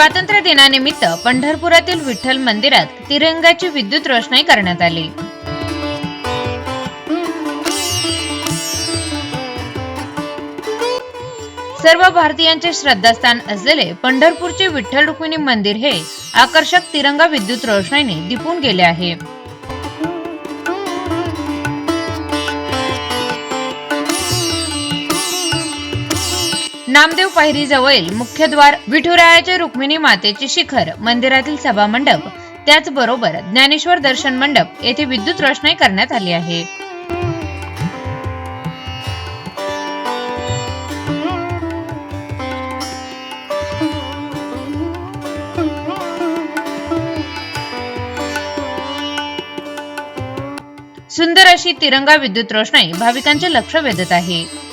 स्वातंत्र्य दिनानिमित्त पंढरपुरातील विठ्ठल मंदिरात तिरंगाची विद्युत रोषणाई करण्यात आली. सर्व भारतीयांचे श्रद्धास्थान असलेले पंढरपूरचे विठ्ठल रुक्मिणी मंदिर हे आकर्षक तिरंगा विद्युत रोषणाईने दिपून गेले आहे. नामदेव पायरीजवळील मुख्यद्वार विठुरायाचे रुक्मिणी मातेचे शिखर मंदिरातील सभा मंडप त्याचबरोबर ज्ञानेश्वर दर्शन मंडप येथे विद्युत रोषणाई करण्यात आली आहे. सुंदर अशी तिरंगा विद्युत रोषणाई भाविकांचे लक्ष वेधत आहे.